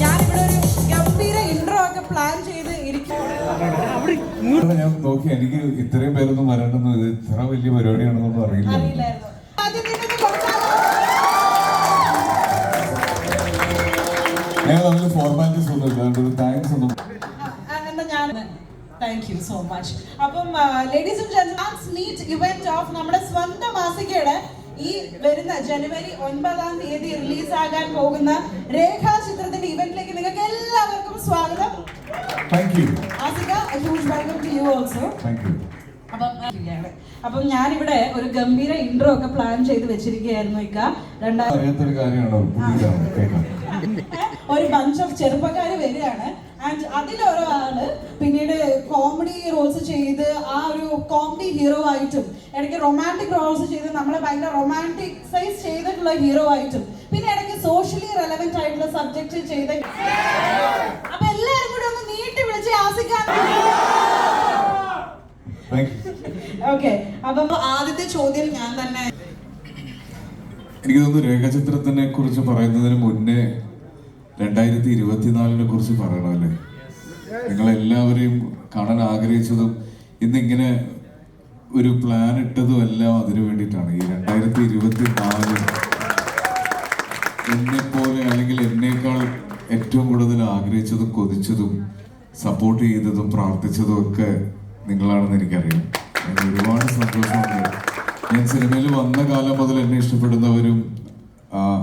ഞാനിവിടെ ഒരു ഗംഭീര ഇൻട്രോ ഒക്കെ പ്ലാൻ ചെയ്ത് ഞാൻ നോക്കി എനിക്ക് ഇത്രയും പേരൊന്നും വരണ്ടെന്ന് ഇത് ഇത്ര വലിയ പരിപാടിയാണെന്നൊന്നും അറിയില്ല. ഞാൻ അതിൽ ഫോർമാലിറ്റീസ് ഒന്നും ഇല്ല താങ്ക്സ് ഒന്നും താങ്ക് യു സോ മച്ച് അപ്പം ladies and gentles meet event of നമ്മുടെ സ്വന്തം മാസികയുടെ ഈ വരുന്ന ജനുവരി ഒൻപതാം തീയതി റിലീസ് ആകാൻ പോകുന്ന രേഖാ ചിത്രത്തിന്റെ ഇവന്റിലേക്ക് നിങ്ങൾക്ക് എല്ലാവർക്കും സ്വാഗതം. അപ്പം ഞാനിവിടെ ഒരു ഗംഭീര ഇൻട്രോ ഒക്കെ പ്ലാൻ ചെയ്ത് വെച്ചിരിക്കുകയായിരുന്നു ഇക്ക. രണ്ടായിരം അറിയാത്തൊരു കാര്യമാണോ? ഒരു ബഞ്ച് ഓഫ് ചെറുപ്പക്കാർ വരികയാണ്. ആൻഡ് അതിലൊരാൾ പിന്നീട് കോമഡി റോൾസ് ചെയ്ത് ആ ഒരു കോമഡി ഹീറോ ആയിട്ടും ഇടയ്ക്ക് റൊമാന്റിക് റോൾസ് ചെയ്ത് നമ്മളെ ഭയങ്കര റൊമാന്റിക് സൈസ് ചെയ്തിട്ടുള്ള ഹീറോ ആയിട്ടും പിന്നെ ഇടയ്ക്ക് സോഷ്യലി റെലവെന്റ് ആയിട്ടുള്ള സബ്ജക്റ്റ് ചെയ്ത അപ്പൊ എല്ലാരും കൂടെ ഒന്ന് നീട്ടി വിളിച്ച് ആസിക്കാൻ ഓക്കെ അപ്പൊ ആദ്യത്തെ ചോദ്യം ഞാൻ തന്നെ എനിക്ക് തോന്നുന്നു രേഖാചിത്രത്തിനെ കുറിച്ച് പറയുന്നതിന് മുന്നേ രണ്ടായിരത്തി ഇരുപത്തിനാലിനെ കുറിച്ച് പറയണമല്ലേ നിങ്ങളെല്ലാവരെയും കാണാൻ ആഗ്രഹിച്ചതും ഇന്നിങ്ങനെ ഒരു പ്ലാൻ ഇട്ടതും എല്ലാം അതിനു വേണ്ടിയിട്ടാണ്. ഈ രണ്ടായിരത്തി ഇരുപത്തി നാല് എന്നെ പോലെ അല്ലെങ്കിൽ എന്നേക്കാൾ ഏറ്റവും കൂടുതൽ ആഗ്രഹിച്ചതും കൊതിച്ചതും സപ്പോർട്ട് ചെയ്തതും പ്രാർത്ഥിച്ചതും ഒക്കെ നിങ്ങളാണെന്ന് എനിക്കറിയാം. ഒരുപാട് സന്തോഷമുണ്ട്. ഞാൻ സിനിമയിൽ വന്ന കാലം മുതൽ എന്നെ ഇഷ്ടപ്പെടുന്നവരും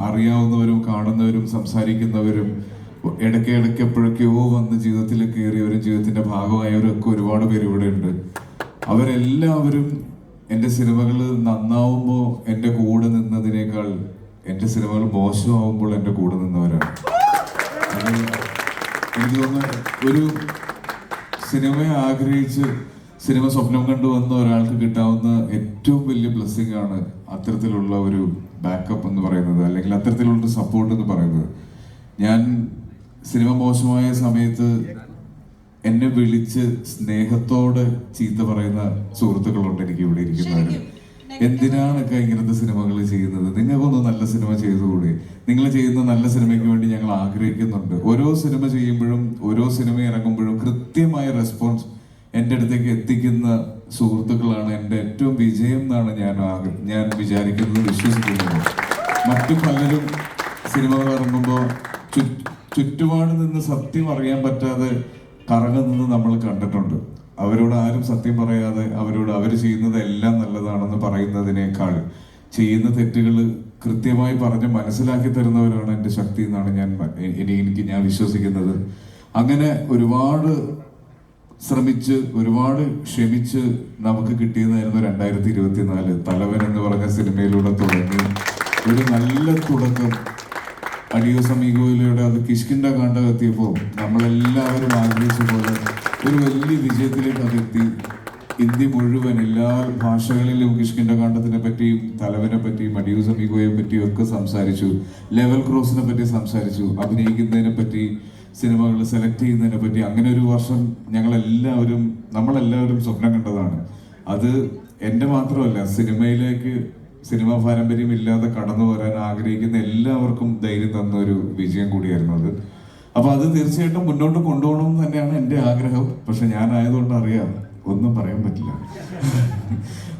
അറിയാവുന്നവരും കാണുന്നവരും സംസാരിക്കുന്നവരും ഇടയ്ക്ക് ഇടയ്ക്ക് എപ്പോഴൊക്കെയോ വന്ന് ജീവിതത്തിൽ കയറിയവരും ജീവിതത്തിന്റെ ഭാഗമായവരൊക്കെ ഒരുപാട് പേര് ഇവിടെ ഉണ്ട്. അവരെല്ലാവരും എന്റെ സിനിമകൾ നന്നാവുമ്പോൾ എന്റെ കൂടെ നിന്നതിനേക്കാൾ എന്റെ സിനിമകൾ മോശമാവുമ്പോൾ എന്റെ കൂടെ നിന്നവരാണ്. എനിക്ക് തോന്നുന്നു ഒരു സിനിമയെ ആഗ്രഹിച്ച് സിനിമ സ്വപ്നം കണ്ടു വന്ന ഒരാൾക്ക് കിട്ടാവുന്ന ഏറ്റവും വലിയ ബ്ലെസ്സിങ് ആണ് അത്തരത്തിലുള്ള ഒരു ബാക്കപ്പ് എന്ന് പറയുന്നത് അല്ലെങ്കിൽ അത്തരത്തിലുള്ള സപ്പോർട്ട് എന്ന് പറയുന്നത്. ഞാൻ സിനിമ മോശമായ സമയത്ത് എന്നെ വിളിച്ച് സ്നേഹത്തോടെ ചീത്ത പറയുന്ന സുഹൃത്തുക്കളുണ്ട് എനിക്ക് ഇവിടെ ഇരിക്കുന്നവര്. എന്തിനാണൊക്കെ ഇങ്ങനത്തെ സിനിമകൾ ചെയ്യുന്നത്? നിങ്ങൾക്കൊന്ന് നല്ല സിനിമ ചെയ്തുകൂടെ? നിങ്ങൾ ചെയ്യുന്ന നല്ല സിനിമയ്ക്ക് വേണ്ടി ഞങ്ങൾ ആഗ്രഹിക്കുന്നുണ്ട്. ഓരോ സിനിമ ചെയ്യുമ്പോഴും ഓരോ സിനിമ ഇറങ്ങുമ്പോഴും കൃത്യമായ റെസ്പോൺസ് എന്റെ അടുത്തേക്ക് എത്തിക്കുന്ന സുഹൃത്തുക്കളാണ് എന്റെ ഏറ്റവും വിജയം എന്നാണ് ഞാൻ ഞാൻ വിചാരിക്കുന്നത് വിശ്വസിക്കുന്നത്. മറ്റു പലരും സിനിമകൾ ഇറങ്ങുമ്പോൾ ചുറ്റുപാട് നിന്ന് സത്യം അറിയാൻ പറ്റാതെ കറങ്ങുന്നത് നമ്മൾ കണ്ടിട്ടുണ്ട്. അവരോട് ആരും സത്യം പറയാതെ അവരോട് അവർ ചെയ്യുന്നത് എല്ലാം നല്ലതാണെന്ന് പറയുന്നതിനേക്കാൾ ചെയ്യുന്ന തെറ്റുകൾ കൃത്യമായി പറഞ്ഞ് മനസ്സിലാക്കി തരുന്നവരാണ് എന്റെ ശക്തി എന്നാണ് ഞാൻ എനിക്ക് ഞാൻ വിശ്വസിക്കുന്നത്. അങ്ങനെ ഒരുപാട് ശ്രമിച്ച് ഒരുപാട് ക്ഷമിച്ച് നമുക്ക് കിട്ടിയതായിരുന്നു രണ്ടായിരത്തി ഇരുപത്തിനാല്. തലവൻ എന്ന് പറഞ്ഞ സിനിമയിലൂടെ തുടങ്ങി. ഒരു നല്ല തുടക്കം. അടിയോ സമീകോയിലൂടെ അത് കിഷ്കിന്റെ കാണ്ടം എത്തിയപ്പോൾ നമ്മളെല്ലാവരും പോലെ ഒരു വലിയ വിജയത്തിലേക്ക് അതെത്തി ഇന്ത്യ മുഴുവൻ എല്ലാ ഭാഷകളിലും കിഷ്കിന്റെ കാണ്ടത്തിനെ പറ്റിയും തലവനെ പറ്റിയും അടിയോ സമീകോയെ പറ്റിയും ഒക്കെ സംസാരിച്ചു. ലെവൽ ക്രോസിനെ പറ്റി സംസാരിച്ചു. അഭിനയിക്കുന്നതിനെ പറ്റി സിനിമകൾ സെലക്ട് ചെയ്യുന്നതിനെ പറ്റി അങ്ങനെ ഒരു വർഷം ഞങ്ങളെല്ലാവരും നമ്മളെല്ലാവരും സ്വപ്നം കണ്ടതാണ്. അത് എന്റെ മാത്രമല്ല സിനിമയിലേക്ക് സിനിമ പാരമ്പര്യം ഇല്ലാതെ കടന്നു വരാൻ ആഗ്രഹിക്കുന്ന എല്ലാവർക്കും ധൈര്യം തന്ന ഒരു വിജയം കൂടിയായിരുന്നു അത്. അപ്പൊ അത് തീർച്ചയായിട്ടും മുന്നോട്ട് കൊണ്ടുപോകണം എന്ന് തന്നെയാണ് എന്റെ ആഗ്രഹം. പക്ഷെ ഞാൻ ആയതുകൊണ്ട് അറിയാം ഒന്നും പറയാൻ പറ്റില്ല.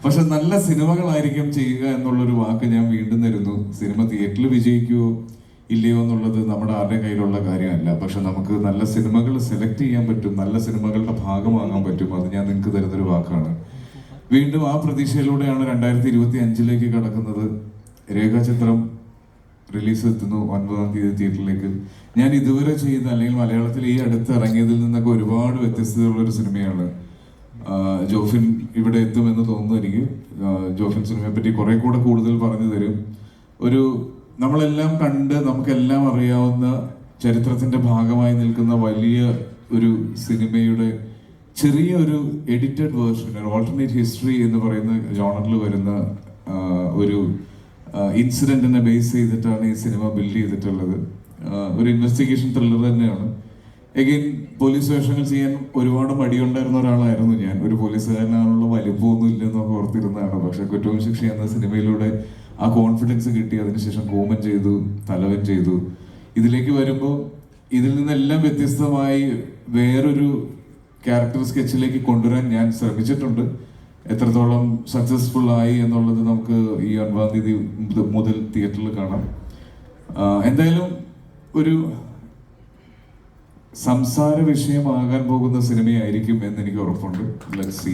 പക്ഷെ നല്ല സിനിമകളായിരിക്കും ചെയ്യുക എന്നുള്ളൊരു വാക്ക് ഞാൻ വീണ്ടും തരുന്നു. സിനിമ തിയേറ്ററിൽ വിജയിക്കുവോ ഇല്ലയോ എന്നുള്ളത് നമ്മുടെ ആരുടെ കയ്യിലുള്ള കാര്യമല്ല. പക്ഷെ നമുക്ക് നല്ല സിനിമകൾ സെലക്ട് ചെയ്യാൻ പറ്റും നല്ല സിനിമകളുടെ ഭാഗമാകാൻ പറ്റും. അത് ഞാൻ നിങ്ങൾക്ക് തരുന്നൊരു വാക്കാണ്. വീണ്ടും ആ പ്രതീക്ഷയിലൂടെയാണ് രണ്ടായിരത്തി ഇരുപത്തി അഞ്ചിലേക്ക് കടക്കുന്നത്. രേഖാചിത്രം റിലീസ് എത്തുന്നു ഒൻപതാം തീയതി തിയേറ്ററിലേക്ക്. ഞാൻ ഇതുവരെ ചെയ്ത അല്ലെങ്കിൽ മലയാളത്തിൽ ഈ അടുത്ത് ഇറങ്ങിയതിൽ നിന്നൊക്കെ ഒരുപാട് വ്യത്യസ്തതയുള്ള ഒരു സിനിമയാണ് ജോഫിൻ ഇവിടെ എത്തുമെന്ന് തോന്നുന്നു എനിക്ക്. ജോഫിൻ സിനിമയെ പറ്റി കുറെ കൂടെ കൂടുതൽ പറഞ്ഞു തരും. ഒരു നമ്മളെല്ലാം കണ്ട് നമുക്കെല്ലാം അറിയാവുന്ന ചരിത്രത്തിന്റെ ഭാഗമായി നിൽക്കുന്ന വലിയ ഒരു സിനിമയുടെ ചെറിയ ഒരു എഡിറ്റഡ് വേർഷൻ ഒരു ഓൾട്ടർനേറ്റ് ഹിസ്റ്ററി എന്ന് പറയുന്ന ജോണറിൽ വരുന്ന ഒരു ഇൻസിഡന്റിനെ ബേസ് ചെയ്തിട്ടാണ് ഈ സിനിമ ബിൽഡ് ചെയ്തിട്ടുള്ളത്. ഒരു ഇൻവെസ്റ്റിഗേഷൻ ത്രില്ലർ തന്നെയാണ്. എഗെയിൻ പോലീസ് വേഷങ്ങൾ ചെയ്യാൻ ഒരുപാട് മടിയുണ്ടായിരുന്ന ഒരാളായിരുന്നു ഞാൻ. ഒരു പോലീസുകാരനാണുള്ള വലിപ്പമൊന്നും ഇല്ലെന്നൊക്കെ ഓർത്തിരുന്നതാണ്. പക്ഷെ കുറ്റവും ശിക്ഷ എന്ന സിനിമയിലൂടെ ആ കോൺഫിഡൻസ് കിട്ടി. അതിനുശേഷം കോമൻ ചെയ്തു തലവൻ ചെയ്തു. ഇതിലേക്ക് വരുമ്പോൾ ഇതിൽ നിന്നെല്ലാം വ്യത്യസ്തമായി വേറൊരു ക്യാരക്ടർ സ്കെച്ചിലേക്ക് കൊണ്ടുവരാൻ ഞാൻ ശ്രമിച്ചിട്ടുണ്ട്. എത്രത്തോളം സക്സസ്ഫുൾ ആയി എന്നുള്ളത് നമുക്ക് ഈ ഒൻപതാം തീയതി മുതൽ തിയേറ്ററിൽ കാണാം. എന്തായാലും ഒരു സംസാര വിഷയമാകാൻ പോകുന്ന സിനിമയായിരിക്കും എന്ന് എനിക്ക് ഉറപ്പുണ്ട്. Let's see